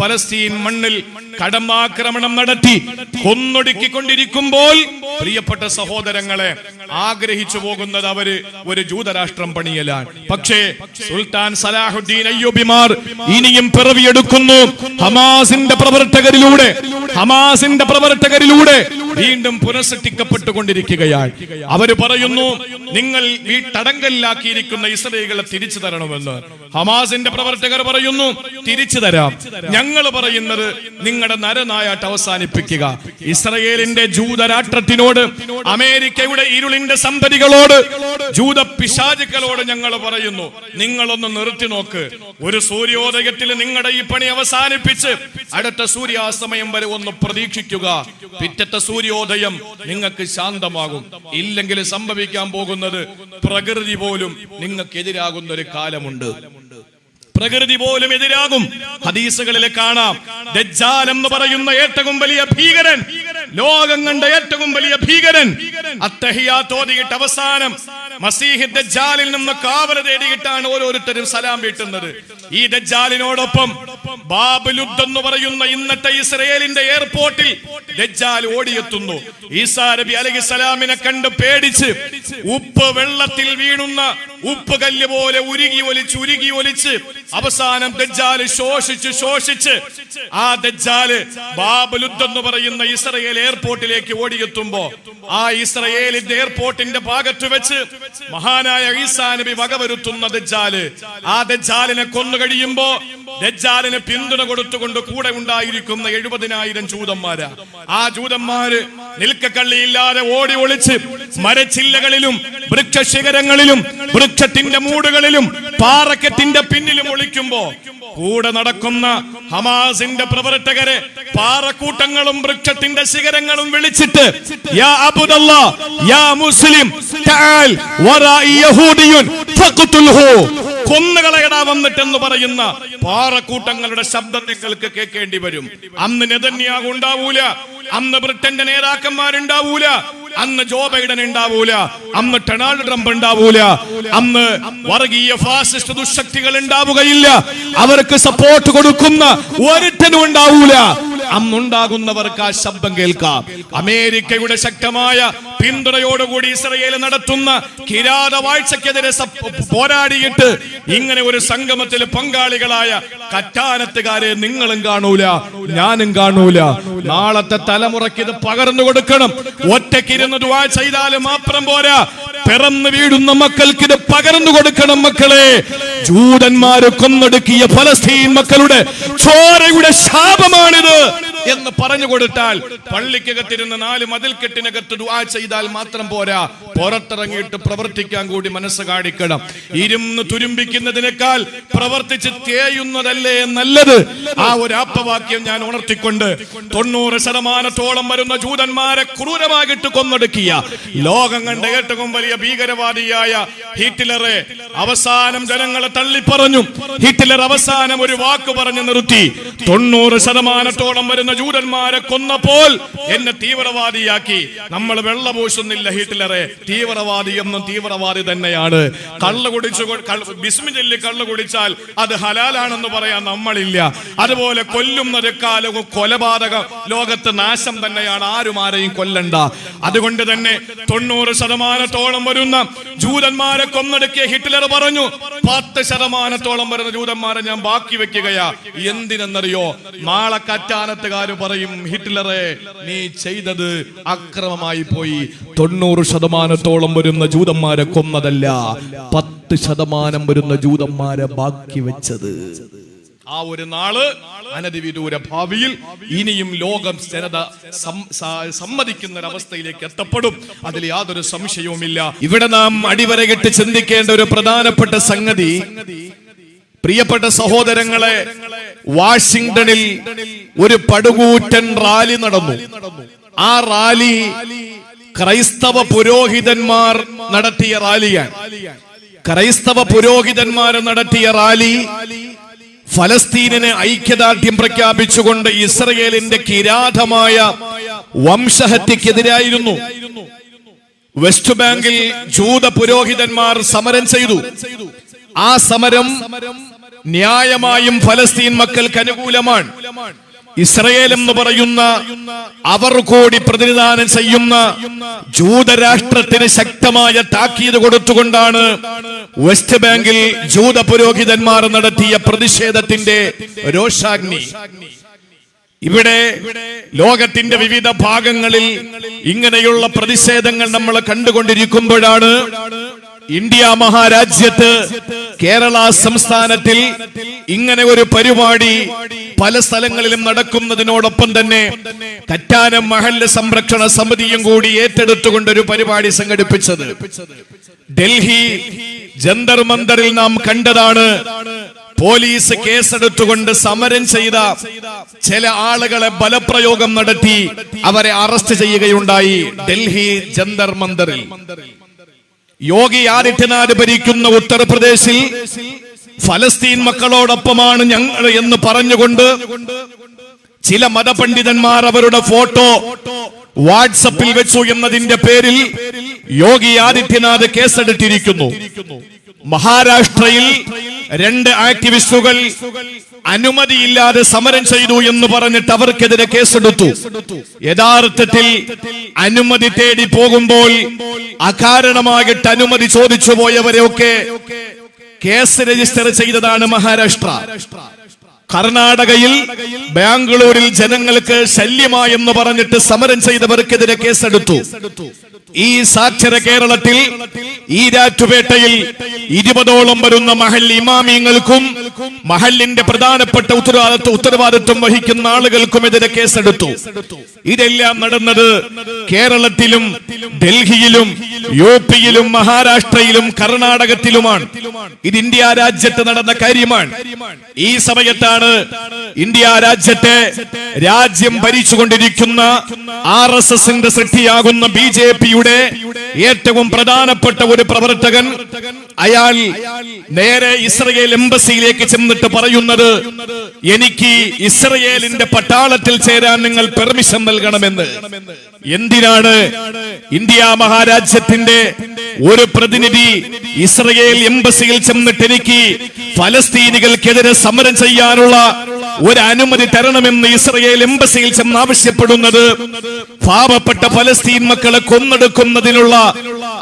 ഫലസ്തീൻ മണ്ണിൽ കടമാക്രമണം നടത്തി കൊന്നൊടുക്കിക്കൊണ്ടിരിക്കുമ്പോൾ പ്രിയപ്പെട്ട സഹോദരങ്ങളെ ആഗ്രഹിച്ചു പോകുന്നത് അവർ ഒരു ജൂതരാഷ്ട്രം പണിയലാണ്. പക്ഷേ സുൽത്താൻ സലാഹുദ്ദീൻ അയ്യൂബിമാർ ഇനിയും പിറവിയെടുക്കുന്നു. ഹമാസിന്റെ പ്രവർത്തകരിലൂടെ ഹമാസിന്റെ പ്രവർത്തകരിലൂടെ വീണ്ടും പുനഃസൃഷ്ടിക്കപ്പെട്ടുകൊണ്ടിരിക്കുകയാണ്. അവർ പറയുന്നു നിങ്ങൾ ഈ തടങ്കലിലാക്കിയിരിക്കുന്ന ഇസ്രയേലുകളെ തിരിച്ചു തരണമെന്ന്. ഹമാസിന്റെ പ്രവർത്തകർ പറയുന്നു തിരിച്ചു തരാം. ഞങ്ങൾ പറയുന്നത് നിങ്ങളുടെ നരനായാട്ട് അവസാനിപ്പിക്കുക. ഇസ്രയേലിന്റെ ജൂതരാഷ്ട്രത്തിനോട് അമേരിക്കയുടെ ഇരുളിന്റെ സമ്പതികളോട് ജൂത പിശാചുക്കളോട് ഞങ്ങൾ പറയുന്നു നിങ്ങളൊന്ന് നിർത്തി നോക്ക്. ഒരു സൂര്യോദയത്തിൽ നിങ്ങളുടെ ഈ പണി അവസാനിപ്പിച്ച് അടുത്ത സൂര്യാസ്തമയം വരെ ഒന്ന് പ്രതീക്ഷിക്കുക. പിറ്റത്തെ സൂര്യോദയം നിങ്ങൾക്ക് ശാന്തമാകും. ഇല്ലെങ്കിൽ സംഭവിക്കാൻ പോകുന്നത് പ്രകൃതി പോലും നിങ്ങൾക്കെതിരാകുന്ന ഒരു കാലമുണ്ട്. പ്രകൃതി പോലും എതിരാകും. ഹദീസുകളിൽ കാണാം. ദജ്ജാൽ എന്ന് പറയുന്ന ഏറ്റവും വലിയ ഭീകരൻ ലോകം കണ്ട ഏറ്റവും വലിയ ഭീകരൻ അത്തഹിയാത്തോതിയിട്ട് അവസാനം മസീഹ് ദജ്ജാലിൽ നിന്ന് കാവല തേടിയിട്ടാണ് ഓരോരുത്തരും സലാം വീട്ടുന്നത്. ഈ ദജ്ജാലിനോടൊപ്പം ബാബുലുദ് എന്ന് പറയുന്ന ഇന്നത്തെ ഇസ്രയേലിന്റെ എയർപോർട്ടിൽ ദജ്ജാൽ ഓടിയെത്തുന്നു. ഈസാ നബി അലൈഹി സലാമിനെ കണ്ട് പേടിച്ച് ഉപ്പ് വെള്ളത്തിൽ വീണുന്ന ഉപ്പ് കല്ല് പോലെ ഉരുകി ഒലിച്ച് ഉരുകി ഒലിച്ച് അവസാനം ദജ്ജാൽ ശോഷിച്ച് ശോഷിച്ച് ആ ദജ്ജാൽ ബാബലുദ് എന്ന് പറയുന്ന ഇസ്രയേൽ എയർപോർട്ടിലേക്ക് ഓടിയെത്തുമ്പോ ആ ഇസ്രയേലിന്റെ എയർപോർട്ടിന്റെ ഭാഗത്ത് വെച്ച് മഹാനായ ഈസാ നബി വകവരുത്തുന്ന ദജ്ജാൽ ആ ദജ്ജാലിനെ കൊന്നു കഴിയുമ്പോ ദജ്ജാലിന് പിന്തുണ കൊടുത്തുകൊണ്ട് കൂടെ ഉണ്ടായിരിക്കുന്ന എഴുപതിനായിരം ജൂതന്മാരാ. ആ ജൂതന്മാര് നിൽക്കക്കള്ളിയില്ലാതെ ഓടി ഒളിച്ച് മരച്ചില്ലകളിലും വൃക്ഷശിഖരങ്ങളിലും വൃക്ഷത്തിന്റെ മൂടുകളിലും പാറക്കെട്ടിന്റെ പിന്നിലും ഒളിക്കുമ്പോ കൂടെ നടക്കുന്ന ഹമാസിന്റെ പ്രവർത്തകരെ പാറക്കൂട്ടങ്ങളും വൃക്ഷത്തിന്റെ ശിഖരങ്ങളും വിളിച്ചിട്ട് യാ അബുദല്ലാ യാ മുസ്ലിം വറാ യഹൂദിയുൻ കൊന്നുകളയടാ വന്നിട്ടെന്ന് പറയുന്ന പാറക്കൂട്ടങ്ങളുടെ ശബ്ദം നിങ്ങൾക്ക് കേൾക്കേണ്ടി വരും. അന്ന് നെതന്യാഹു ഉണ്ടാവൂല അന്ന് ബ്രിട്ടന്റെ നേതാക്കന്മാരുണ്ടാവൂല അന്ന് ജോ ബൈഡൻ ഉണ്ടാവൂല അന്ന് ഡൊണാൾഡ് ട്രംപ് ഉണ്ടാവൂല അന്ന് വർഗീയ ഫാസിസ്റ്റ് ദുശക്തികൾ ഉണ്ടാവുകയില്ല. അവർക്ക് സപ്പോർട്ട് കൊടുക്കുന്ന ഒരുത്തനും ഉണ്ടാവൂല. അന്നുണ്ടാകുന്നവർക്ക് ആ ശബ്ദം കേൾക്കാം. അമേരിക്കയുടെ ശക്തമായ പിന്തുണയോടുകൂടി ഇസ്രയേൽ നടത്തുന്ന കിരാത വാഴ്ചക്കെതിരെ പോരാടിയിട്ട് ഇങ്ങനെ ഒരു സംഗമത്തിൽ പങ്കാളികളായ കറ്റാനത്തുകാരെ നിങ്ങളും കാണൂല ഞാനും കാണൂല. നാളത്തെ തലമുറയ്ക്ക് ഇത് പകർന്നു കൊടുക്കണം. ഒറ്റക്കിരുന്ന് ദുവാ ചെയ്താൽ മാത്രം പോരാ. പിറന്നു വീഴുന്ന മക്കൾക്ക് ഇത് പകർന്നു കൊടുക്കണം മക്കളെ. ജൂതന്മാര് കൊന്നൊടുക്കിയ ഫലസ്തീൻ മക്കളുടെ ചോരയുടെ ശാപമാണിത്. എന്ന് പറഞ്ഞു കൊടുത്താൽ പള്ളിക്കകത്തിരുന്ന് നാല് മതിൽക്കെട്ടിനകത്ത് ദുആ ചെയ്താൽ മാത്രം പോരാ. പുറത്തിറങ്ങിയിട്ട് പ്രവർത്തിക്കാൻ കൂടി മനസ്സ് കാണിക്കണം. ഇരുന്ന് തുരുമ്പിക്കുന്നതിനേക്കാൾ പ്രവർത്തിച്ച് തേയുന്നതല്ലേ നല്ലത്? ആ ഒരു ആപ്പവാക്യം ഞാൻ ഉണർത്തിക്കൊണ്ട് തൊണ്ണൂറ് ശതമാനത്തോളം വരുന്ന ജൂതന്മാരെ ക്രൂരമായിട്ട് കൊന്നൊടുക്കിയ ലോകം കണ്ട ഏറ്റവും വലിയ ഭീകരവാദിയായ ഹിറ്റ്ലറെ അവസാനം ജനങ്ങളെ തള്ളിപ്പറഞ്ഞു. ഹിറ്റ്ലർ അവസാനം ഒരു വാക്ക് പറഞ്ഞു നിർത്തി. തൊണ്ണൂറ് ശതമാനത്തോളം വരുന്ന ജൂതന്മാരെ കൊന്നപ്പോൾ എന്നെ തീവ്രവാദിയാക്കി. നമ്മൾ വെള്ള പൂശുന്നില്ല ഹിറ്റ്ലറെ. തീവ്രവാദി എന്നും തീവ്രവാദി തന്നെയാണ്. കള്ള് കുടിച്ചു ബിസ്മി ചൊല്ലി കള്ള് കുടിച്ചാൽ അത് ഹലാലാണെന്ന് പറയാൻ നമ്മളില്ല. അതുപോലെ കൊല്ലുന്നത് കാലവും കൊലപാതകം ലോകത്ത് നാശം തന്നെയാണ്. ആരും ആരെയും കൊല്ലണ്ട. അതുകൊണ്ട് തന്നെ തൊണ്ണൂറ് ശതമാനത്തോളം വരുന്ന ജൂതന്മാരെ കൊന്നൊടുക്കിയ ഹിറ്റ്ലർ പറഞ്ഞു പത്ത് ശതമാനത്തോളം വരുന്ന ജൂതന്മാരെ ഞാൻ ബാക്കി വെക്കുകയാ. എന്തിനെന്നറിയോ? നാളെ കറ്റാനത്തുകാർ പറയും ഹിറ്റ്ലറെ നീ ചെയ്തത് അക്രമമായി പോയി. തൊണ്ണൂറ് ശതമാനത്തോളം വരുന്ന ജൂതന്മാരെ കൊന്നതല്ല പത്ത് ശതമാനം വരുന്ന ജൂതന്മാരെ ബാക്കി വെച്ചത്. ആ ഒരു നാൾ അനധിവിദൂര ഭാവിയിൽ ഇനിയും ലോകം ജനത സമ്മതിക്കുന്ന ഒരു അവസ്ഥയിലേക്ക് എത്തപ്പെടും. അതിൽ യാതൊരു സംശയവുമില്ല. ഇവിടെ നാം അടിവരകിട്ട് ചിന്തിക്കേണ്ട ഒരു പ്രധാനപ്പെട്ട സംഗതി പ്രിയപ്പെട്ട സഹോദരങ്ങളെ വാഷിംഗ്ടണിൽ ഒരു പടുകൂറ്റൻ റാലി നടന്നു. ആ റാലി ക്രൈസ്തവ പുരോഹിതന്മാർ നടത്തിയ റാലിയാണ്. ക്രൈസ്തവ പുരോഹിതന്മാർ നടത്തിയ റാലി ഫലസ്തീനിന് ഐക്യദാർഢ്യം പ്രഖ്യാപിച്ചുകൊണ്ട് ഇസ്രയേലിന്റെ കിരാതമായ വംശഹത്യക്കെതിരായിരുന്നു. വെസ്റ്റ് ബാങ്കിൽ ജൂത പുരോഹിതന്മാർ സമരം ചെയ്തു. ആ സമരം ന്യായമായും ഫലസ്തീൻ മക്കൾക്ക് അനുകൂലമാണ്. ഇസ്രയേൽ എന്ന് പറയുന്ന അവർ കൂടി പ്രതിനിധാനം ചെയ്യുന്ന ജൂതരാഷ്ട്രത്തിന് ശക്തമായ താക്കീത് കൊടുത്തുകൊണ്ടാണ് വെസ്റ്റ് ബാങ്കിൽ ജൂത പുരോഹിതന്മാർ നടത്തിയ പ്രതിഷേധത്തിന്റെ രോഷാഗ്നി. ഇവിടെ ലോകത്തിന്റെ വിവിധ ഭാഗങ്ങളിൽ ഇങ്ങനെയുള്ള പ്രതിഷേധങ്ങൾ നമ്മൾ കണ്ടുകൊണ്ടിരിക്കുമ്പോഴാണ് ഇന്ത്യ മഹാരാജ്യത്ത് കേരള സംസ്ഥാനത്തിൽ ഇങ്ങനെ ഒരു പരിപാടി പല സ്ഥലങ്ങളിലും നടക്കുന്നതിനോടൊപ്പം തന്നെ കറ്റാനം മഹല്ല് സംരക്ഷണ സമിതിയും കൂടി ഏറ്റെടുത്തുകൊണ്ട് ഒരു പരിപാടി സംഘടിപ്പിച്ചത്. ഡൽഹി ജന്തർ മന്ദറിൽ നാം കണ്ടതാണ്. പോലീസ് കേസെടുത്തുകൊണ്ട് സമരം ചെയ്ത ചില ആളുകളെ ബലപ്രയോഗം നടത്തി അവരെ അറസ്റ്റ് ചെയ്യുകയുണ്ടായി ഡൽഹി ജന്തർ മന്ദറിൽ. യോഗി ആദിത്യനാഥ് ഭരിക്കുന്ന ഉത്തർപ്രദേശിൽ ഫലസ്തീൻ മക്കളോടൊപ്പമാണ് ഞങ്ങൾ എന്ന് പറഞ്ഞുകൊണ്ട് ചില മതപണ്ഡിതന്മാർ അവരുടെ ഫോട്ടോ വാട്സപ്പിൽ വെച്ചു എന്നതിന്റെ പേരിൽ യോഗി ആദിത്യനാഥ് കേസെടുത്തിരിക്കുന്നു. മഹാരാഷ്ട്രയിൽ രണ്ട് ആക്ടിവിസ്റ്റുകൾ അനുമതിയില്ലാതെ സമരം ചെയ്തു എന്ന് പറഞ്ഞിട്ട് അവർക്കെതിരെ കേസെടുത്തു. യഥാർത്ഥത്തിൽ അനുമതി തേടി പോകുമ്പോൾ അകാരണമായിട്ട് അനുമതി ചോദിച്ചു പോയവരെയൊക്കെ കേസ് രജിസ്റ്റർ ചെയ്തതാണ് മഹാരാഷ്ട്ര. കർണാടകയിൽ ബാംഗ്ലൂരിൽ ജനങ്ങൾക്ക് ശല്യമായെന്ന് പറഞ്ഞിട്ട് സമരം ചെയ്തവർക്കെതിരെ കേസെടുത്തു. ഈ സാക്ഷര കേരളത്തിൽ ഈ രാറ്റുപേട്ടയിൽ ഇരുപതോളം വരുന്ന മഹൽ ഇമാമിയങ്ങൾക്കും മഹലിന്റെ പ്രധാനപ്പെട്ട ഉത്തരവാദിത്വം ഉത്തരവാദിത്വം വഹിക്കുന്ന ആളുകൾക്കും ആളുകൾക്കുമെതിരെ കേസെടുത്തു. ഇതെല്ലാം നടന്നത് കേരളത്തിലും ഡൽഹിയിലും യു പിയിലും മഹാരാഷ്ട്രയിലും കർണാടകത്തിലുമാണ്. ഇത് ഇന്ത്യ രാജ്യത്ത് നടന്ന കാര്യമാണ്. ഈ സമയത്താണ് ഇന്ത്യ രാജ്യത്തെ രാജ്യം ഭരിച്ചുകൊണ്ടിരിക്കുന്ന ആർ എസ് എസിന്റെ സൃഷ്ടിയാകുന്ന ബി ജെ പിയുടെ ഏറ്റവും പ്രധാനപ്പെട്ട ഒരു പ്രവർത്തകൻ അയാൾ നേരെ ഇസ്രയേൽ എംബസിയിലേക്ക് ചെന്നിട്ട് പറയുന്നത് എനിക്ക് ഇസ്രയേലിന്റെ പട്ടാളത്തിൽ ചേരാൻ നിങ്ങൾ പെർമിഷൻ നൽകണമെന്ന്. എന്തിനാണ് ഇന്ത്യ മഹാരാജ്യത്തിന്റെ ഒരു പ്രതിനിധി ഇസ്രയേൽ എംബസിയിൽ ചെന്നിട്ട് എനിക്ക് ഫലസ്തീനികൾക്കെതിരെ സമരം ചെയ്യാനുള്ള ഒരു അനുമതി തരണമെന്ന് ഇസ്രയേൽ എംബസിയിൽ ചെന്ന് ആവശ്യപ്പെടുന്നത്. പാവപ്പെട്ട ഫലസ്തീൻ മക്കളെ കൊന്നെടുക്കുന്നതിനുള്ള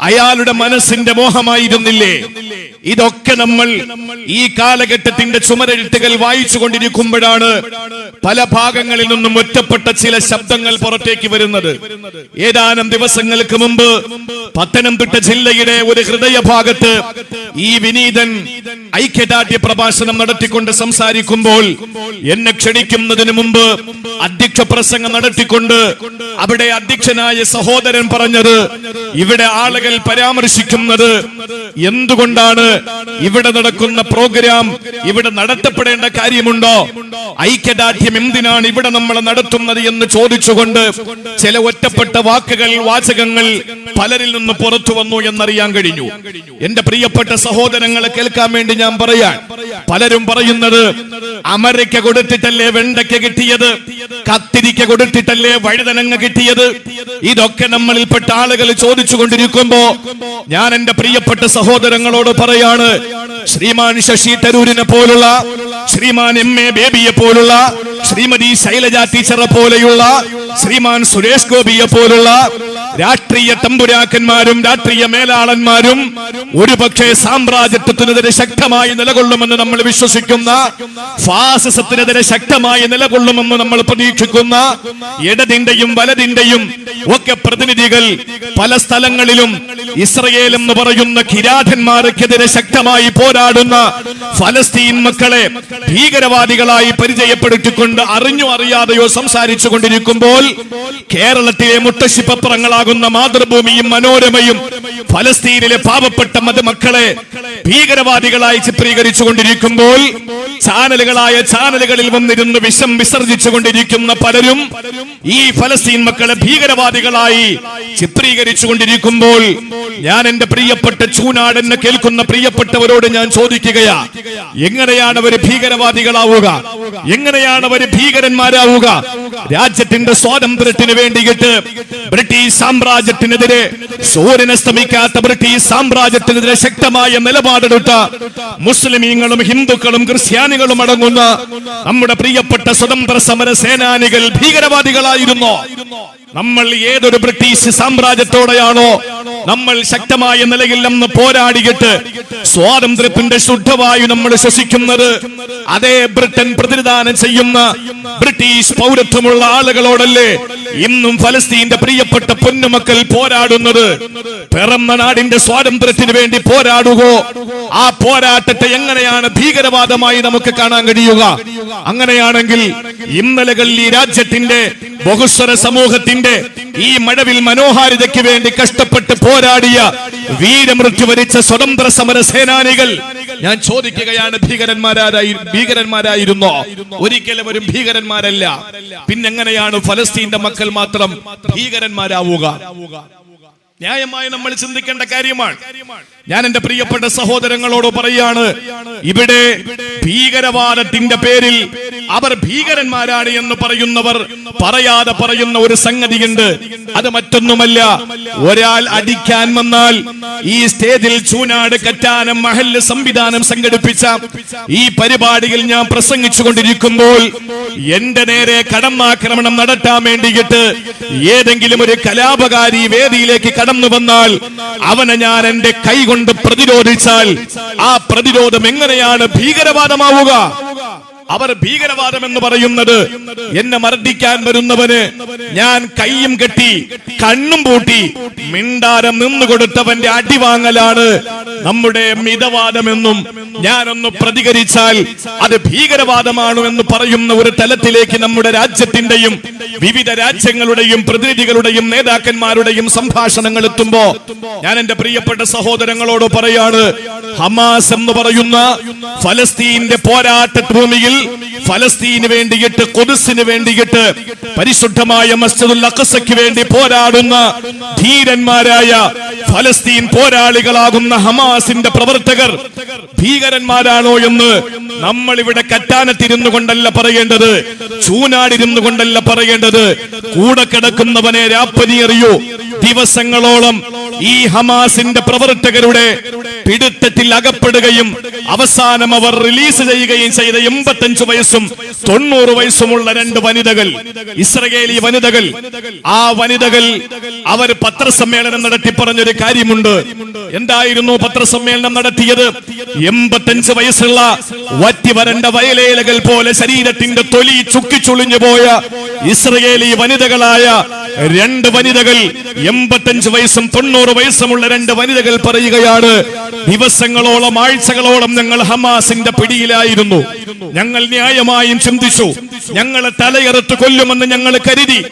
അയാളുടെ മനസ്സിന്റെ മോഹമായിരുന്നില്ലേ? ഇതൊക്കെ നമ്മൾ ഈ കാലഘട്ടത്തിന്റെ ചുമരെഴുത്തുകൾ വായിച്ചു കൊണ്ടിരിക്കുമ്പോഴാണ് പല ഭാഗങ്ങളിൽ നിന്നും ഒറ്റപ്പെട്ട ചില ശബ്ദങ്ങൾ പുറത്തേക്ക് വരുന്നത്. ഏതാനും ദിവസങ്ങൾക്ക് മുമ്പ് പത്തനംതിട്ട ജില്ലയുടെ ഒരു ഹൃദയഭാഗത്ത് ഈ വിനീതൻ ഐക്യദാർഢ്യ പ്രഭാഷണം നടത്തിക്കൊണ്ട് സംസാരിക്കുമ്പോൾ എന്നെ ക്ഷണിക്കുന്നതിന് മുമ്പ് അധ്യക്ഷ പ്രസംഗം നടത്തിക്കൊണ്ട് അവിടെ അധ്യക്ഷനായ സഹോദരൻ പറഞ്ഞത് ഇവിടെ ആളുകൾ പരാമർശിക്കുന്നത് എന്തുകൊണ്ടാണ് ഇവിടെ നടക്കുന്ന പ്രോഗ്രാം ഇവിടെ നടത്തപ്പെടേണ്ട കാര്യമുണ്ടോ? ഐക്യദാർഢ്യം എന്തിനാണ് ഇവിടെ നമ്മൾ നടത്തുന്നത് എന്ന് ചോദിച്ചുകൊണ്ട് ചില ഒറ്റപ്പെട്ട വാക്കുകൾ വാചകങ്ങൾ പലരിൽ നിന്ന് പുറത്തു വന്നു എന്നറിയാൻ കഴിഞ്ഞു. എന്റെ പ്രിയപ്പെട്ട സഹോദരങ്ങളെ കേൾക്കാൻ വേണ്ടി ഞാൻ പറയാൻ. പലരും പറയുന്നത് അമരയ്ക്ക കൊടുത്തിട്ടല്ലേ വെണ്ടയ്ക്ക കിട്ടിയത്? കത്തിരിക്ക കൊടുത്തിട്ടല്ലേ വഴുതനങ്ങ കിട്ടിയത്? ഇതൊക്കെ നമ്മളിൽപ്പെട്ട ആളുകൾ ചോദിച്ചു കൊണ്ടിരിക്കുമ്പോ ഞാൻ എന്റെ പ്രിയപ്പെട്ട സഹോദരങ്ങളോട് പറയാണ് ശ്രീമാൻ ശശി തരൂരിനെ പോലുള്ള ശ്രീമാൻ എം എ ബേബിയെ പോലുള്ള ശ്രീമതി ശൈലജ ടീച്ചറെ പോലെയുള്ള ശ്രീമാൻ സുരേഷ് ഗോപിയെ പോലുള്ള രാഷ്ട്രീയ തമ്പുരാക്കന്മാരും രാഷ്ട്രീയ മേലാളന്മാരും ഒരുപക്ഷെ സാമ്രാജ്യത്വത്തിനെതിരെ ശക്തമായി നിലകൊള്ളുമെന്ന് നമ്മൾ വിശ്വസിക്കുന്ന ഫാസിസത്തിനെതിരെ ശക്തമായി നിലകൊള്ളുമെന്ന് നമ്മൾ പ്രതീക്ഷിക്കുന്ന ഇടതിന്റെയും വലതിന്റെയും ഒക്കെ പ്രതിനിധികൾ പല സ്ഥലങ്ങളിലും ഇസ്രയേൽ എന്ന് പറയുന്ന കിരാതന്മാർക്കെതിരെ ശക്തമായി പോരാടുന്ന ഫലസ്തീൻ മക്കളെ ഭീകരവാദികളായി പരിചയപ്പെടുത്തിക്കൊണ്ട് അറിഞ്ഞോ അറിയാതെയോ സംസാരിച്ചു കൊണ്ടിരിക്കുമ്പോൾ കേരളത്തിലെ മുത്തശ്ശിപ്പത്രങ്ങളാകുന്ന മാതൃഭൂമിയും മനോരമയും ഫലസ്തീനിലെ പാവപ്പെട്ട മതമക്കളെ ഭീകരവാദികളായി ചിത്രീകരിച്ചു കൊണ്ടിരിക്കുമ്പോൾ ചാനലുകളായ ചാനലുകളിൽ വന്നിരുന്ന് വിഷം വിസർജിച്ചു കൊണ്ടിരിക്കുന്ന പലരും ഈ ഫലസ്തീൻ മക്കളെ ഭീകരവാദികളായി ചിത്രീകരിച്ചു കൊണ്ടിരിക്കുമ്പോൾ ഞാൻ എന്റെ പ്രിയപ്പെട്ട ചൂനാടെന്നെ കേൾക്കുന്ന പ്രിയപ്പെട്ടവരോട് ഞാൻ ചോദിക്കുകയാ എങ്ങനെയാണ് അവർ ഭീകരവാദികളാവുക? എങ്ങനെയാണ് അവർ ഭീകരന്മാരാവുക? രാജ്യത്തിന്റെ സ്വാതന്ത്ര്യത്തിന് വേണ്ടിയിട്ട് ബ്രിട്ടീഷ് സാമ്രാജ്യത്തിനെതിരെ സൂര്യനസ്തമിക്കാത്ത ബ്രിട്ടീഷ് സാമ്രാജ്യത്തിനെതിരെ ശക്തമായ നിലപാടെടുത്ത മുസ്ലിമീങ്ങളും ഹിന്ദുക്കളും ക്രിസ്ത്യാനികളും അടങ്ങുന്ന നമ്മുടെ പ്രിയപ്പെട്ട സ്വതന്ത്ര സമര സേനാനികൾ ഭീകരവാദികളായിരുന്നു? നമ്മൾ ഏതൊരു ബ്രിട്ടീഷ് സാമ്രാജ്യത്തോടെയാണോ നമ്മൾ ശക്തമായ നിലയിൽ അന്ന് പോരാടിയിട്ട് സ്വാതന്ത്ര്യത്തിന്റെ ശുദ്ധവായു നമ്മൾ ശ്വസിക്കുന്നത്. അതേ ബ്രിട്ടൻ പ്രതിനിധാനം ചെയ്യുന്ന ബ്രിട്ടീഷ് പൗരത്വമുള്ള ആളുകളോടല്ലേ ഇന്നും ഫലസ്തീന്റെ പ്രിയപ്പെട്ട പൊന്നുമക്കൾ പോരാടുന്നത്? പിറന്ന നാടിന്റെ സ്വാതന്ത്ര്യത്തിന് വേണ്ടി പോരാടുക. ആ പോരാട്ടത്തെ എങ്ങനെയാണ് ഭീകരവാദമായി നമുക്ക് കാണാൻ കഴിയുക? അങ്ങനെയാണെങ്കിൽ ഇന്നലകളിൽ ഈ രാജ്യത്തിന്റെ ബഹുസ്വര സമൂഹത്തിന്റെ ഈ മഴവിൽ മനോഹാരിതയ്ക്ക് വേണ്ടി കഷ്ടപ്പെട്ട് പോരാടിയ വീരമൃത്യു വരിച്ച സ്വതന്ത്ര സമര സേനാനികൾ ഞാൻ ചോദിക്കുകയാണ് ഭീകരന്മാരായി ഭീകരന്മാരായിരുന്നോ? ഒരിക്കലും ഒരു ഭീകരന്മാരല്ല. പിന്നെങ്ങനെയാണ് ഫലസ്തീന്റെ മക്കൾ മാത്രം ഭീകരന്മാരാവുക? ന്യായമായി നമ്മൾ ചിന്തിക്കേണ്ട കാര്യമാണ്. ഞാൻ എന്റെ പ്രിയപ്പെട്ട സഹോദരങ്ങളോട് പറയാണ് ഇവിടെ ഭീകരവാദത്തിന്റെ പേരിൽ അവർ ഭീകരന്മാരാണ് എന്ന് പറയുന്നവർ പറയാതെ പറയുന്ന ഒരു സംഗതിയുണ്ട്. അത് മറ്റൊന്നുമല്ല ഒരാൾ അടിക്കാൻ വന്നാൽ ഈ സ്റ്റേജിൽ ചൂനാട് കറ്റാനം മഹൽ സംവിധാനം സംഘടിപ്പിച്ച ഈ പരിപാടിയിൽ ഞാൻ പ്രസംഗിച്ചു കൊണ്ടിരിക്കുമ്പോൾ എന്റെ നേരെ കടമാക്രമണം നടത്താൻ വേണ്ടിയിട്ട് ഏതെങ്കിലും ഒരു കലാപകാരി വേദിയിലേക്ക് കടന്നു വന്നാൽ അവനെ ഞാൻ എന്റെ കൈകൊണ്ട് പ്രതിരോധിച്ചാൽ ആ പ്രതിരോധം എങ്ങനെയാണ് ഭീകരവാദമാവുക? അവർ ഭീകരവാദം എന്ന് പറയുന്നത് എന്നെ മർദ്ദിക്കാൻ വരുന്നവന് ഞാൻ കൈയും കെട്ടി കണ്ണും പൂട്ടി മിണ്ടാരം നിന്നു കൊടുത്തവന്റെ അടിവാങ്ങലാണ് നമ്മുടെ മിതവാദമെന്നും ഞാനൊന്ന് പ്രതികരിച്ചാൽ അത് ഭീകരവാദമാണ് എന്ന് പറയുന്ന ഒരു തലത്തിലേക്ക് നമ്മുടെ രാജ്യത്തിന്റെയും വിവിധ രാജ്യങ്ങളുടെയും പ്രതിനിധികളുടെയും നേതാക്കന്മാരുടെയും സംഭാഷണങ്ങൾ എത്തുമ്പോ ഞാൻ എന്റെ പ്രിയപ്പെട്ട സഹോദരങ്ങളോട് പറയാണ് ഹമാസ് എന്ന് പറയുന്ന ഫലസ്തീന്റെ പോരാട്ട ഭൂമിയിൽ ഫലസ്തീന് വേണ്ടിയിട്ട് കൊതുസിന് വേണ്ടിയിട്ട് പരിശുദ്ധമായ മസ്ജിദുൽ അഖസയ്ക്ക് വേണ്ടി പോരാടുന്ന ധീരന്മാരായ ഫലസ്തീൻ പോരാളികളാകുന്ന ഹമാസിന്റെ പ്രവർത്തകർ ഭീകരന്മാരാണോ എന്ന് നമ്മൾ ഇവിടെ കറ്റാനത്തിരുന്നു കൊണ്ടല്ല പറയേണ്ടത് ചൂനാടിരുന്നു കൊണ്ടല്ല പറയേണ്ടത്. കൂടെ കിടക്കുന്നവനെ രാപ്പനി ദിവസങ്ങളോളം ഈ ഹമാസിന്റെ പ്രവർത്തകരുടെ പിടുത്തത്തിൽ അകപ്പെടുകയും അവസാനം അവർ റിലീസ് ചെയ്യുകയും ചെയ്ത എൺപത്തഞ്ചു വയസ്സും തൊണ്ണൂറ് വയസ്സുമുള്ള രണ്ട് വനിതകൾ ഇസ്രയേലി വനിതകൾ ആ വനിതകൾ അവർ പത്രസമ്മേളനം നടത്തി പറഞ്ഞൊരു കാര്യമുണ്ട്. എന്തായിരുന്നു പത്രസമ്മേളനം നടത്തിയത്? എൺപത്തഞ്ച് വയസ്സുള്ള വറ്റി വരണ്ട വയലേലകൾ പോലെ ശരീരത്തിന്റെ തൊലി ചുക്കിച്ചുളിഞ്ഞു പോയ ഇസ്രയേലി വനിതകളായ രണ്ട് വനിതകൾ എൺപത്തഞ്ച് വയസ്സും തൊണ്ണൂറ് വയസ്സുമുള്ള രണ്ട് വനിതകൾ പറയുകയാണ് ദിവസങ്ങളോളം ആഴ്ചകളോളം ഞങ്ങൾ ഹമാസിന്റെ പിടിയിലായിരുന്നു. ഞങ്ങൾ ന്യായമായും ചിന്തിച്ചു. ഞങ്ങളെ തലയെറുത്ത് കൊല്ലുമെന്ന് ഞങ്ങൾ കരുതി.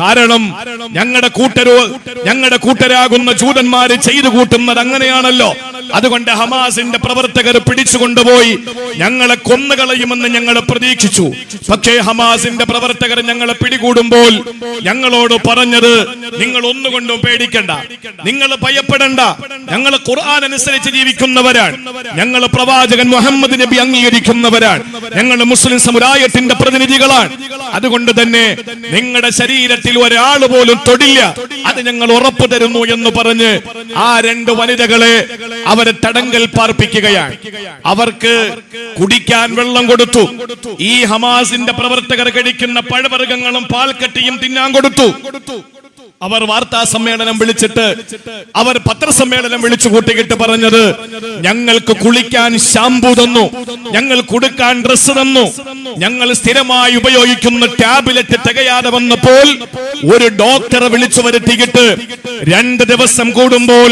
കാരണം ഞങ്ങളുടെ കൂട്ടരോ ഞങ്ങളുടെ കൂട്ടരാകുന്ന ജൂതന്മാര് ചെയ്തു കൂട്ടുന്നത് അങ്ങനെയാണല്ലോ. അതുകൊണ്ട് ഹമാസിന്റെ പ്രവർത്തകർ പിടിച്ചുകൊണ്ടുപോയി. ഞങ്ങളെ കൊന്നുകളയുമെന്ന് ഞങ്ങൾ പ്രതീക്ഷിച്ചു. പക്ഷേ ഹമാസിന്റെ പ്രവർത്തകർ ഞങ്ങളെ പിടികൂടുമ്പോൾ ഞങ്ങളോട് പറഞ്ഞത് നിങ്ങൾ ഒന്നുകൊണ്ടും പേടിക്കണ്ട. നിങ്ങൾ ഭയപ്പെടണ്ട. ഞങ്ങൾ ഖുർആൻ അനുസരിച്ച് ജീവിക്കുന്നവരാണ്. ഞങ്ങൾ പ്രവാചകൻ മുഹമ്മദ് നബി അംഗീകരിക്കുന്നവരാണ്. ഞങ്ങൾ മുസ്ലിം സമുദായത്തിന്റെ പ്രതിനിധികളാണ്. അതുകൊണ്ട് തന്നെ നിങ്ങളുടെ ശരീരത്തിൽ ഒരാൾ പോലും തൊടില്ല. അത് ഞങ്ങൾ ഉറപ്പു തരുന്നു എന്ന് പറഞ്ഞ് ആ രണ്ട് വനിതകളെ അവരെ തടങ്കൽ പാർപ്പിക്കുകയാണ്. അവർക്ക് കുടിക്കാൻ വെള്ളം കൊടുത്തു. ഈ ഹമാസിന്റെ പ്രവർത്തകർ കഴിക്കുന്ന പഴവർഗങ്ങളും പാൽക്കട്ടിയും തിന്നാൻ കൊടുത്തു. അവർ വാർത്താ സമ്മേളനം വിളിച്ചിട്ട് അവർ പത്രസമ്മേളനം വിളിച്ചു കൂട്ടിക്കിട്ട് പറഞ്ഞത് ഞങ്ങൾക്ക് കുളിക്കാൻ ഷാമ്പു തന്നു ഞങ്ങൾ കൊടുക്കാൻ ഡ്രസ്സ് തന്നു ഞങ്ങൾ സ്ഥിരമായി ഉപയോഗിക്കുന്ന ടാബ്ലറ്റ് തികയാതെ വന്നപ്പോൾ ഒരു ഡോക്ടറെ വിളിച്ചു വരുത്തിയിട്ട് രണ്ട് ദിവസം കൂടുമ്പോൾ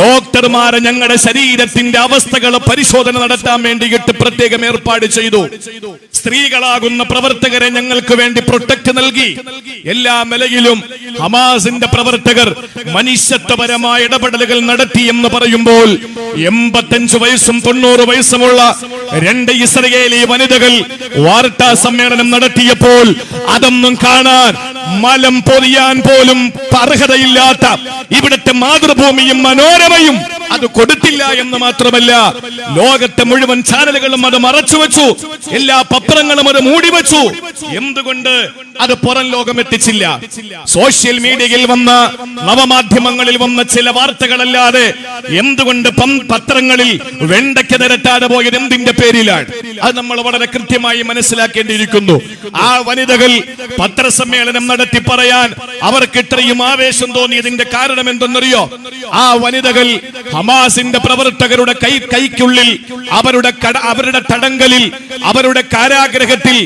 ഡോക്ടർമാരെ ഞങ്ങളുടെ ശരീരത്തിന്റെ അവസ്ഥകൾ പരിശോധന നടത്താൻ വേണ്ടിയിട്ട് പ്രത്യേകം ഏർപ്പാട് ചെയ്തു. സ്ത്രീകളാകുന്ന പ്രവർത്തകരെ ഞങ്ങൾക്ക് വേണ്ടി പ്രൊട്ടക്ട് നൽകി. എല്ലാ നിലയിലും ഹമാസിന്റെ പ്രവർത്തകർ മനുഷ്യത്വപരമായ ഇടപെടലുകൾ നടത്തി എന്ന് പറയുമ്പോൾ എൺപത്തഞ്ച് വയസ്സും തൊണ്ണൂറ് വയസ്സുമുള്ള രണ്ട് ഇസ്രയേലി വനിതകൾ വാർത്താ സമ്മേളനം നടത്തിയപ്പോൾ അതൊന്നും കാണാൻ മലം പൊതിയാൻ പോലും അർഹതയില്ലാത്ത ഇവിടുത്തെ മാതൃഭൂമിയും മനോരമയും അത് കൊടുത്തില്ല എന്ന് മാത്രമല്ല ലോകത്തെ മുഴുവൻ ചാനലുകളും അത് മറച്ചു വെച്ചു എല്ലാ പത്രങ്ങളും അത് മൂടി വെച്ചു. എന്തുകൊണ്ട് അത് പുറം ലോകം എത്തിച്ചില്ല? സോഷ്യൽ മീഡിയയിൽ വന്ന നവമാധ്യമങ്ങളിൽ വന്ന ചില വാർത്തകളല്ലാതെ എന്തുകൊണ്ട് പത്രങ്ങളിൽ വെണ്ടയ്ക്ക് നിരത്താതെ പോയത് എന്തിന്റെ പേരിലാണ്? അത് നമ്മൾ വളരെ കൃത്യമായി മനസ്സിലാക്കേണ്ടിയിരിക്കുന്നു. ആ വനിതകൾ പത്രസമ്മേളനം നടത്തി പറയാൻ അവർക്ക് ഇത്രയും ആവേശം തോന്നിയതിന്റെ കാരണം എന്തെന്നറിയോ? ആ വനിതകൾ ഹമാസിന്റെ പ്രവർത്തകരുടെ കൈ കൈക്കുള്ളിൽ അവരുടെ അവരുടെ തടങ്കലിൽ അവരുടെ കാരാഗ്രഹത്തിൽ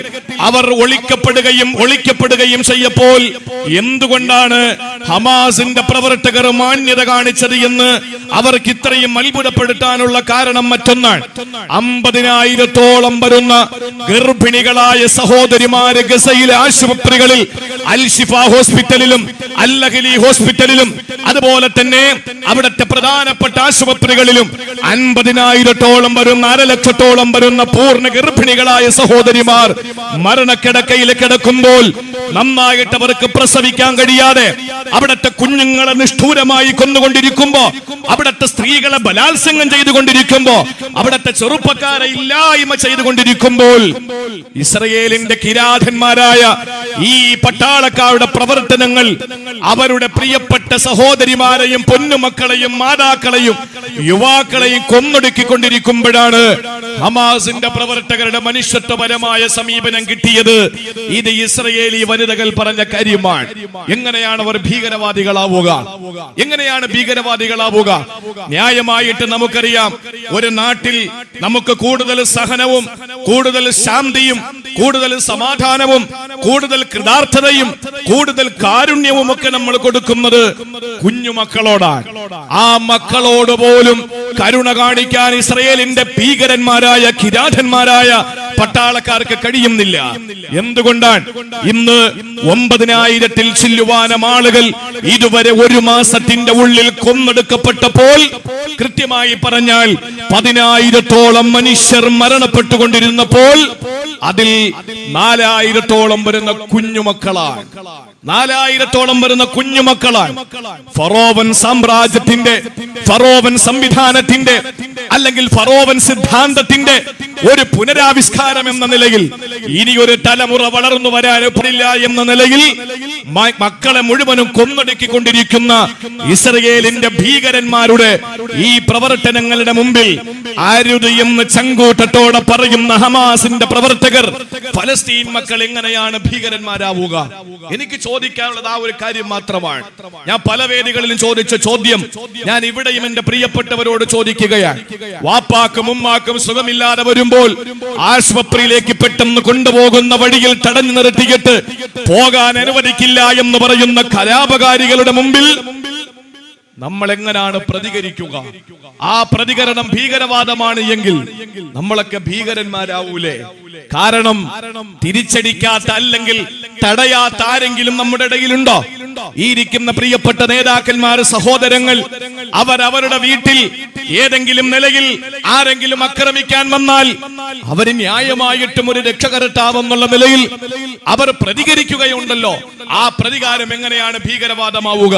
അവർ ഒളിക്കപ്പെടുകയും ഒളിക്കപ്പെടുകയും ചെയ്യപ്പോൾ എന്തുകൊണ്ടാണ് ഹമാസിന്റെ പ്രവർത്തകർ മാന്യത കാണിച്ചത് എന്ന് അവർക്ക് ഇത്രയും അത്ഭുതപ്പെടുത്താനുള്ള കാരണം മറ്റൊന്നാണ്. അമ്പതിനായിരത്തോളം വരുന്ന ഗർഭിണികളായ സഹോദരിമാര് ഗസയിലെ ആശുപത്രികളിൽ അൽ ഷിഫ ഹോസ്പിറ്റലിലും അൽ അഹലി ഹോസ്പിറ്റലിലും അതുപോലെ തന്നെ അവിടുത്തെ പ്രധാനപ്പെട്ട ആശുപത്രികളിലും അൻപതിനായിരത്തോളം വരുന്ന അരലക്ഷത്തോളം വരുന്ന പൂർണ ഗർഭിണികളായ സഹോദരിമാർ മരണക്കിടക്കയിൽ കിടക്കുമ്പോൾ നന്നായിട്ട് അവർക്ക് പ്രസവിക്കാൻ കഴിയാതെ അവിടുത്തെ കുഞ്ഞുങ്ങളെ നിഷ്ഠൂരമായി കൊന്നുകൊണ്ടിരിക്കുമ്പോ അവിടുത്തെ സ്ത്രീകളെ ബലാത്സംഗം ചെയ്തുകൊണ്ടിരിക്കുമ്പോ അവിടുത്തെ ചെറുപ്പക്കാരെ ഇല്ലായ്മ ചെയ്തുകൊണ്ടിരിക്കുമ്പോൾ ഇസ്രയേലിന്റെ കിരാതന്മാരായ ഈ പട്ടാളക്കാരുടെ പ്രവർത്തനങ്ങൾ അവരുടെ പ്രിയപ്പെട്ട സഹോദരിമാരെയും പൊന്നുമക്കളെയും മാതാക്കളെയും യുവാക്കളെയും കൊന്നൊടുക്കിക്കൊണ്ടിരിക്കുമ്പോഴാണ് ഹമാസിന്റെ പ്രവർത്തകരുടെ മനുഷ്യത്വപരമായ സമീപനം കിട്ടിയത്. ഇത് ഇസ്രയേലി വനിതകൾ പറഞ്ഞ കാര്യമാണ്. എങ്ങനെയാണ് അവർ ഭീകരവാദികളാവുക? എങ്ങനെയാണ് ഭീകരവാദികളാവുക? ന്യായമായിട്ട് നമുക്കറിയാം. ഒരു നാട്ടിൽ നമുക്ക് കൂടുതൽ സഹനവും കൂടുതൽ ശാന്തിയും കൂടുതൽ സമാധാനവും കൂടുതൽ കൃതാർത്ഥതയും കൂടുതൽ കാരുണ്യവും ഒക്കെ നമ്മൾ കൊടുക്കുന്നത് കുഞ്ഞു മക്കളോടാണ്. ആ മക്കളോട് പോലും കരുണ കാണിക്കാൻ ഇസ്രയേലിന്റെ ഭീകരന്മാരായ കിരാതന്മാരായ പട്ടാളക്കാർക്ക് കഴിയുന്നില്ല. എന്തുകൊണ്ടാണ്? ഇന്ന് ഒമ്പതിനായിരത്തിൽ ചില്ലുവാനം ആളുകൾ ഇതുവരെ ഒരു മാസത്തിന്റെ ഉള്ളിൽ കൊന്നെടുക്കപ്പെട്ടപ്പോൾ കൃത്യമായി പറഞ്ഞാൽ പതിനായിരത്തോളം മനുഷ്യർ മരണപ്പെട്ടുകൊണ്ടിരുന്നപ്പോൾ അതിൽ നാലായിരത്തോളം വരുന്ന കുഞ്ഞുമക്കളാണ്. നാലായിരത്തോളം വരുന്ന കുഞ്ഞുമക്കളാണ്. ഫറോവൻ സാമ്രാജ്യത്തിന്റെ ഫറോവൻ സംവിധാനത്തിന്റെ അല്ലെങ്കിൽ ഫറോവൻ സിദ്ധാന്തത്തിന്റെ ഒരു പുനരാവിഷ്കാരം എന്ന നിലയിൽ ഇനി ഒരു തലമുറ വളർന്നു വരാൻ പാടില്ല എന്ന നിലയിൽ മക്കളെ മുഴുവനും കൊന്നൊടുക്കിക്കൊണ്ടിരിക്കുന്ന ഇസ്രയേലിന്റെ ഭീകരന്മാരുടെ ഈ പ്രവർത്തനങ്ങളുടെ മുമ്പിൽ അരുത് എന്ന് ചങ്കൂട്ടത്തോടെ പറയുന്ന ഹമാസിന്റെ പ്രവർത്തകർ ഫലസ്തീൻ മക്കൾ എങ്ങനെയാണ് ഭീകരന്മാരാവുക? എനിക്ക് ചോദിക്കാനുള്ളത് ആ ഒരു കാര്യം മാത്രമാണ്. ഞാൻ പല വേദികളിലും ചോദിച്ച ചോദ്യം ഞാൻ ഇവിടെയും എന്റെ പ്രിയപ്പെട്ടവരോട് ചോദിക്കുകയാണ്. വാപ്പാക്കും ഉമ്മാക്കും സുഖമില്ലാതെ വരുമ്പോൾ ആശുപത്രിയിലേക്ക് പെട്ടെന്ന് കൊണ്ടുപോകുന്ന വഴിയിൽ തടഞ്ഞു നിർത്തിയിട്ട് പോകാൻ അനുവദിക്കില്ല എന്ന് പറയുന്ന കലാപകാരികളുടെ മുമ്പിൽ നമ്മൾ എങ്ങനെയാണ് പ്രതികരിക്കുക? ആ പ്രതികരണം ഭീകരവാദമാണ് എങ്കിൽ നമ്മളൊക്കെ ഭീകരന്മാരാവൂലേ? കാരണം തിരിച്ചടിക്കാത്ത അല്ലെങ്കിൽ തടയാത്ത ആരെങ്കിലും നമ്മുടെ ഇടയിലുണ്ടോ? ഈ ഇരിക്കുന്ന പ്രിയപ്പെട്ട നേതാക്കന്മാർ സഹോദരങ്ങൾ അവരുടെ വീട്ടിൽ ഏതെങ്കിലും നിലയിൽ ആരെങ്കിലും ആക്രമിക്കാൻ വന്നാൽ അവർ ന്യായമായിട്ടും ഒരു രക്ഷകരട്ടാവെന്നുള്ള നിലയിൽ അവർ പ്രതികരിക്കുകയുണ്ടല്ലോ. ആ പ്രതികാരം എങ്ങനെയാണ് ഭീകരവാദമാവുക?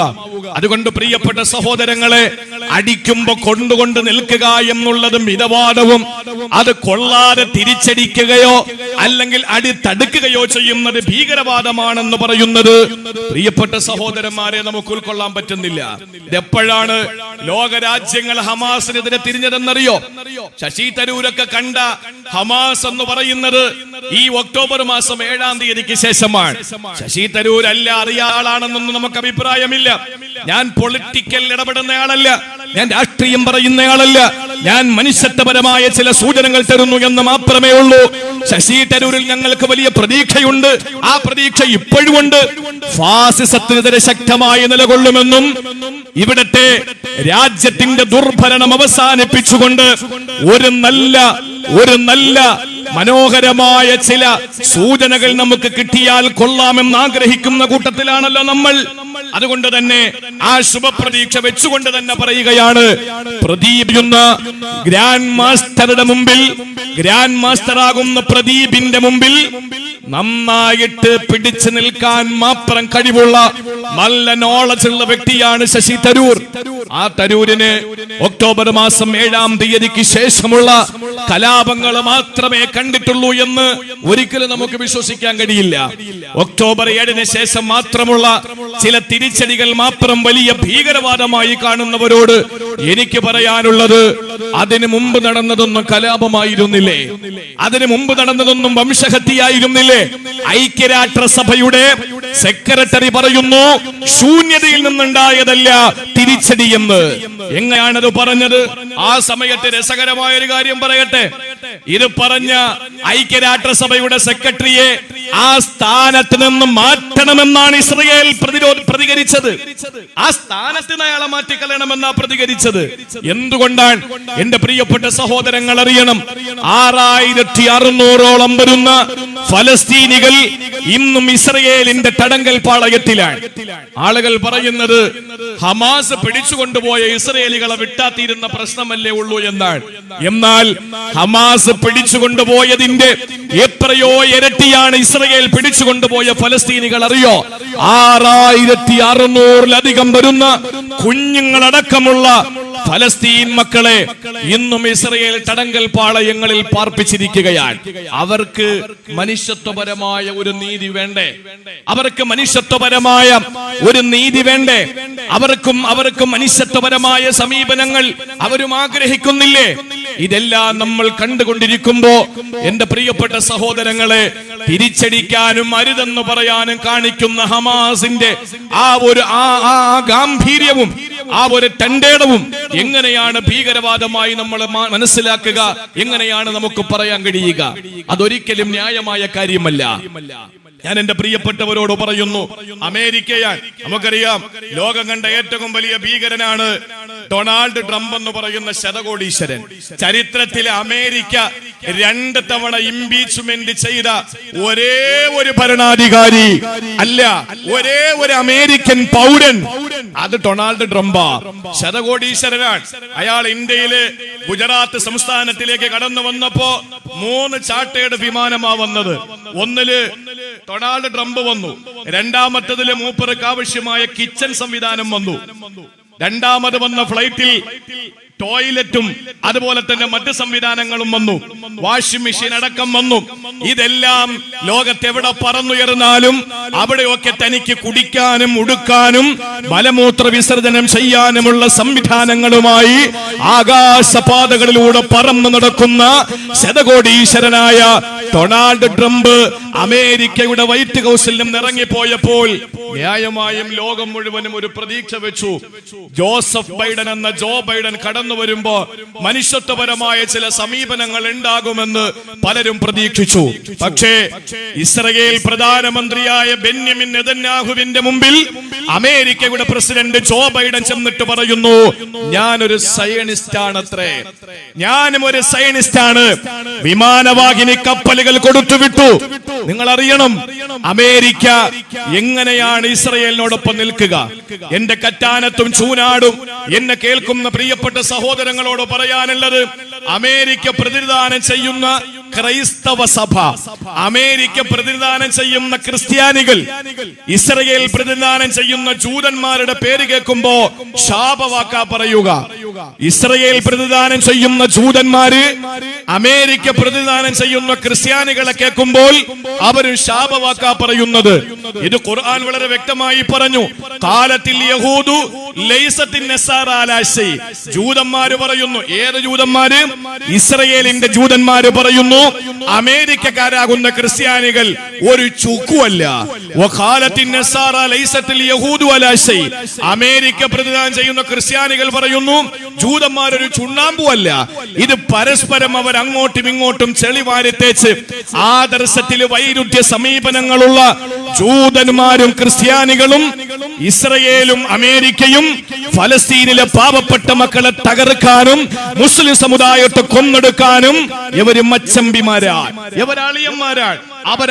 അതുകൊണ്ട് പ്രിയപ്പെട്ട സഹോദരങ്ങളെ അടിക്കുമ്പോ കൊണ്ടുകൊണ്ട് നിൽക്കുക എന്നുള്ളത് മിതവാദവും അത് കൊള്ളാതെ തിരിച്ചടിക്കുകയോ അല്ലെങ്കിൽ അടി തടുക്കുകയോ ചെയ്യുന്നത് ഭീകരവാദമാണെന്ന് പറയുന്നത് പ്രിയപ്പെട്ട സഹോദരന്മാരെ നമുക്ക് ഉൾക്കൊള്ളാൻ പറ്റുന്നില്ല. എപ്പോഴാണ് ലോകരാജ്യങ്ങൾ ഹമാസിനെതിരെ തിരിഞ്ഞതെന്നറിയോ? ശശി തരൂരൊക്കെ കണ്ട ഹമാസ് എന്ന് പറയുന്നത് ഈ ഒക്ടോബർ മാസം ഏഴാം തീയതിക്ക് ശേഷമാണ്. ശശി തരൂർ അല്ല അറിയാ ആളാണെന്നൊന്നും നമുക്ക് അഭിപ്രായമില്ല. ഞാൻ പൊളിറ്റിക്കൽ ഇടപെടുന്ന ആളല്ല ഞാൻ രാഷ്ട്രീയം പറയുന്നയാളല്ല. ഞാൻ മനുഷ്യത്വപരമായ ചില സൂചനകൾ തരുന്നു എന്ന് മാത്രമേ ഉള്ളൂ. ശശി തരൂരിൽ ഞങ്ങൾക്ക് വലിയ പ്രതീക്ഷയുണ്ട്. ആ പ്രതീക്ഷ ഇപ്പോഴുമുണ്ട് ഫാസിസത്തിനെതിരെ ശക്തമായി നിലകൊള്ളുമെന്നും ഇവിടത്തെ രാജ്യത്തിന്റെ ദുർഭരണം അവസാനിപ്പിച്ചുകൊണ്ട് ഒരു നല്ല ഒരു നല്ല മനോഹരമായ ചില സൂചനകൾ നമുക്ക് കിട്ടിയാൽ കൊള്ളാമെന്ന് ആഗ്രഹിക്കുന്ന കൂട്ടത്തിലാണല്ലോ നമ്മൾ. അതുകൊണ്ട് തന്നെ ആ ശുഭപ്രതീക്ഷ വെച്ചുകൊണ്ട് തന്നെ പറയുകയാണ്. പ്രദീപിയുന്ന ഗ്രാൻഡ് മാസ്റ്ററുടെ മുമ്പിൽ ഗ്രാൻഡ് മാസ്റ്റർ ആകുന്ന പ്രദീപിന്റെ മുമ്പിൽ നന്നായിട്ട് പിടിച്ചു നിൽക്കാൻ മാത്രം കഴിവുള്ള നല്ല നോളജ് ഉള്ള വ്യക്തിയാണ് ശശി തരൂർ. ആ തരൂരിന് ഒക്ടോബർ മാസം ഏഴാം തീയതിക്ക് ശേഷമുള്ള കലാപങ്ങൾ മാത്രമേ കണ്ടിട്ടുള്ളൂ എന്ന് ഒരിക്കലും നമുക്ക് വിശ്വസിക്കാൻ കഴിയില്ല. ഒക്ടോബർ ഏഴിന് ശേഷം മാത്രമുള്ള ചില തിരിച്ചടികൾ മാത്രം വലിയ ഭീകരവാദമായി കാണുന്നവരോട് എനിക്ക് പറയാനുള്ളത് അതിനു മുമ്പ് നടന്നതൊന്നും കലാപമായിരുന്നില്ലേ? അതിനു മുമ്പ് നടന്നതൊന്നും വംശഹത്യയായിരുന്നില്ലേ? ഐക്യരാഷ്ട്രസഭയുടെ സെക്രട്ടറി പറയുന്നു ശൂന്യതയിൽ നിന്നുണ്ടായതല്ല തിരിച്ചടി എന്ന്. എങ്ങനെയാണത് പറഞ്ഞത്? ആ സമയത്ത് രസകരമായ ഒരു കാര്യം പറയട്ടെ. ഇത് പറഞ്ഞ ഐക്യരാഷ്ട്രസഭയുടെ സെക്രട്ടറിയെ ആ സ്ഥാനത്ത് നിന്ന് മാറ്റണമെന്നാണ് ഇസ്രയേൽ പ്രതിരോധ പ്രതികരിച്ചത്. ആ സ്ഥാനത്ത് അയാളെ മാറ്റിക്കളയണമെന്നാ പ്രതികരിച്ചത്. എന്തുകൊണ്ടാണ് എന്റെ പ്രിയപ്പെട്ട സഹോദരങ്ങൾ അറിയണം? ആറായിരത്തി അറുന്നൂറോളം വരുന്ന ഫലസ്തീനികൾ ഇന്നും ഇസ്രയേലിന്റെ തടങ്കൽ പാളയത്തിലാണ്. ആളുകൾ പറയുന്നത് ഹമാസ് പിടിച്ചുകൊണ്ടുപോയ ഇസ്രയേലികളെ വിട്ടാത്തിയിരുന്ന പ്രശ്നമല്ലേ ഉള്ളൂ എന്നാണ്. എന്നാൽ ഹമാസ് പിടിച്ചുകൊണ്ടുപോയതിന്റെ എത്രയോ ഇരട്ടിയാണ് ഇസ്രയേൽ പിടിച്ചുകൊണ്ടുപോയ ഫലസ്തീനികൾ അറിയോ? ആറായിരത്തി അറുന്നൂറിലധികം വരുന്ന കുഞ്ഞുങ്ങളടക്കമുള്ള ഫലസ്തീൻ മക്കളെ ഇന്നും ഇസ്രയേൽ തടങ്കൽ പാളയങ്ങളിൽ പാർപ്പിച്ചിരിക്കുകയാണ്. അവർക്ക് മനുഷ്യത്വപരമായ ഒരു നീതി വേണ്ടേ? അവർക്ക് മനുഷ്യത്വപരമായ ഒരു നീതി വേണ്ടേ? അവർക്കും അവർക്കും മനുഷ്യത്വപരമായ സമീപനങ്ങൾ അവരും ആഗ്രഹിക്കുന്നില്ലേ? ഇതെല്ലാം നമ്മൾ കണ്ടുകൊണ്ടിരിക്കുമ്പോ എന്റെ പ്രിയപ്പെട്ട സഹോദരങ്ങളെ തിരിച്ചടിക്കാനും അരുതെന്ന് പറയാനും കാണിക്കുന്ന ഹമാസിന്റെ ആ ഒരു ആ ഗാംഭീര്യവും ആ ഒരു തണ്ടേടവും എങ്ങനെയാണ് ഭീകരവാദമായി നമ്മൾ മനസ്സിലാക്കുക എങ്ങനെയാണ് നമുക്ക് പറയാൻ കഴിയുക? അതൊരിക്കലും ന്യായമായ കാര്യമല്ല. ഞാൻ എന്റെ പ്രിയപ്പെട്ടവരോട് പറയുന്നു അമേരിക്കയാൻ നമുക്കറിയാം ലോകം കണ്ട ഏറ്റവും വലിയ ഭീകരനാണ് ഡൊണാൾഡ് ട്രംപ് എന്ന് പറയുന്ന ശതകോടീശ്വരൻ. ചരിത്രത്തിൽ അമേരിക്ക രണ്ട് തവണ ഇംപീച്ച്മെന്റ് ചെയ്ത ഒരേ ഒരു ഭരണാധികാരി അല്ല ഒരേ ഒരു അമേരിക്കൻ പൗരൻ. അത് ഡൊണാൾഡ് ട്രംപാ. ശതകോടീശ്വരനാണ്. അയാൾ ഇന്ത്യയിലെ ഗുജറാത്ത് സംസ്ഥാനത്തിലേക്ക് കടന്നു വന്നപ്പോ മൂന്ന് ചാർട്ടേഡ് വിമാനമാ വന്നത്. ഒന്നിൽ ഡൊണാൾഡ് ട്രംപ് വന്നു. രണ്ടാമത്തതിൽ മൂപ്പർക്ക് ആവശ്യമായ കിച്ചൺ സംവിധാനം വന്നു. രണ്ടാമത് വന്ന ഫ്ലൈറ്റിൽ ടോയ്ലറ്റും അതുപോലെ തന്നെ മറ്റ് സംവിധാനങ്ങളും വന്നു. വാഷിംഗ് മെഷീൻ അടക്കം വന്നു. ഇതെല്ലാം ലോകത്തെവിടെ പറന്നുയർന്നാലും അവിടെയൊക്കെ തനിക്ക് കുടിക്കാനും ഉടുക്കാനും മലമൂത്ര വിസർജനം ചെയ്യാനുമുള്ള സംവിധാനങ്ങളുമായി ആകാശപാതകളിലൂടെ പറന്നു നടക്കുന്ന ശതകോടീശ്വരനായ ഡൊണാൾഡ് ട്രംപ് അമേരിക്കയുടെ വൈറ്റ് ഹൗസിൽ നിന്ന് ഇറങ്ങിപ്പോയപ്പോൾ ന്യായമായും ലോകം മുഴുവനും ഒരു പ്രതീക്ഷ വെച്ചു. ജോസഫ് ബൈഡൻ എന്ന ജോ ബൈഡൻ കടന്നു വരുമ്പോ മനുഷ്യത്വപരമായ ചില സമീപനങ്ങൾ ഉണ്ടാകുമെന്ന് പലരും പ്രതീക്ഷിച്ചു. പക്ഷേ ഇസ്രയേൽ പ്രധാനമന്ത്രിയായ ബെന്യമിൻ നെതന്യാഹുവിന്റെ മുമ്പിൽ അമേരിക്കയുടെ പ്രസിഡന്റ് ജോ ബൈഡൻ ചെന്നിട്ട് പറയുന്നു ഞാനൊരു സയണിസ്റ്റാണ് ആണത്രേ ഞാനും ഒരു സയണിസ്റ്റാണ് വിമാനവാഹിനി കപ്പലുകൾ കൊടുത്തുവിട്ടു. നിങ്ങൾ അറിയണം അമേരിക്ക എങ്ങനെയാണ് ഇസ്രയേലിനോടൊപ്പം നിൽക്കുക? എന്റെ കറ്റാനത്തും ചൂനാടും എന്നെ കേൾക്കുന്ന പ്രിയപ്പെട്ട സഹോദരങ്ങളോട് പറയാനുള്ളത് അമേരിക്ക പ്രതിനിധാനം ചെയ്യുന്ന ക്രൈസ്തവ സഭ അമേരിക്ക പ്രതിനിധാനം ചെയ്യുന്ന ക്രിസ്ത്യാനികൾ ഇസ്രയേൽ പ്രതിനിധാനം ചെയ്യുന്ന ജൂതന്മാരുടെ പേര് കേൾക്കുമ്പോ ശാപവാക്ക പറയുക. ഇസ്രയേൽ പ്രതിദാനം ചെയ്യുന്ന ജൂതന്മാര് അമേരിക്ക പ്രതിദാനം ചെയ്യുന്ന ക്രിസ്ത്യാനികളെ കേൾക്കുമ്പോൾ അവർ ശാപവാക്ക പറയുന്നത്. ഇത് ഖുർആൻ വളരെ വ്യക്തമായി പറഞ്ഞു. കാലത്തിൽ യഹൂദു. ജൂതന്മാര് പറയുന്നു. ഏത് ജൂതന്മാര്? ഇസ്രയേലിന്റെ ജൂതന്മാര് പറയുന്നു അമേരിക്കക്കാരാകുന്ന ക്രിസ്ത്യാനികൾ ഒരു ചുക്കുമല്ല. അമേരിക്ക പ്രതിദാനം ചെയ്യുന്ന ക്രിസ്ത്യാനികൾ പറയുന്നു ജൂതന്മാർ ഒരു ചുണ്ണാമ്പുമല്ല. ഇത് പരസ്പരം അവർ അങ്ങോട്ടും ഇങ്ങോട്ടും ചെളിവാരി തേച്ച് ആദർശത്തിൽ വൈരുദ്ധ്യ സമീപനങ്ങളുള്ള ജൂതന്മാരും ക്രിസ്ത്യാനികളും ഇസ്രയേലും അമേരിക്കയും ഫലസ്തീനിലെ പാവപ്പെട്ട മക്കളെ തകർക്കാനും മുസ്ലിം സമുദായത്തെ കൊന്നെടുക്കാനും ഇവർ മച്ചമ്പിമാരാണ്. ഇവരളിയന്മാരാണ് അവർ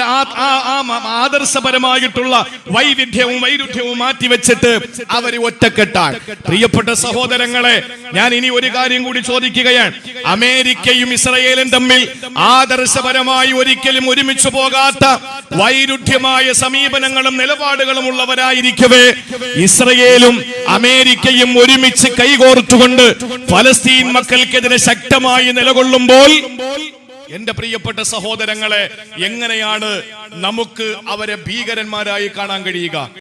ആദർശപരമായിട്ടുള്ള വൈവിധ്യവും വൈരുദ്ധ്യവും മാറ്റിവെച്ചിട്ട് അവർ ഒറ്റക്കെട്ടാണ്. പ്രിയപ്പെട്ട സഹോദരങ്ങളെ ഞാൻ ഇനി ഒരു കാര്യം കൂടി ചോദിക്കുകയാണ്. അമേരിക്കയും ഇസ്രയേലും തമ്മിൽ ആദർശപരമായി ഒരിക്കലും ഒരുമിച്ചു പോകാത്ത വൈരുദ്ധ്യമായ സമീപനങ്ങളും നിലപാടുകളും ഉള്ളവരായിരിക്കവേ. ഇസ്രയേലും അമേരിക്കയും ഒരുമിച്ച് കൈകോർത്തുകൊണ്ട് ഫലസ്തീൻ മക്കൾക്കെതിരെ ശക്തമായി നിലകൊള്ളുമ്പോൾ എന്റെ പ്രിയപ്പെട്ട സഹോദരങ്ങളെ എങ്ങനെയാണ് നമുക്ക് അവരെ ഭീകരന്മാരായി കാണാൻ കഴിയുക?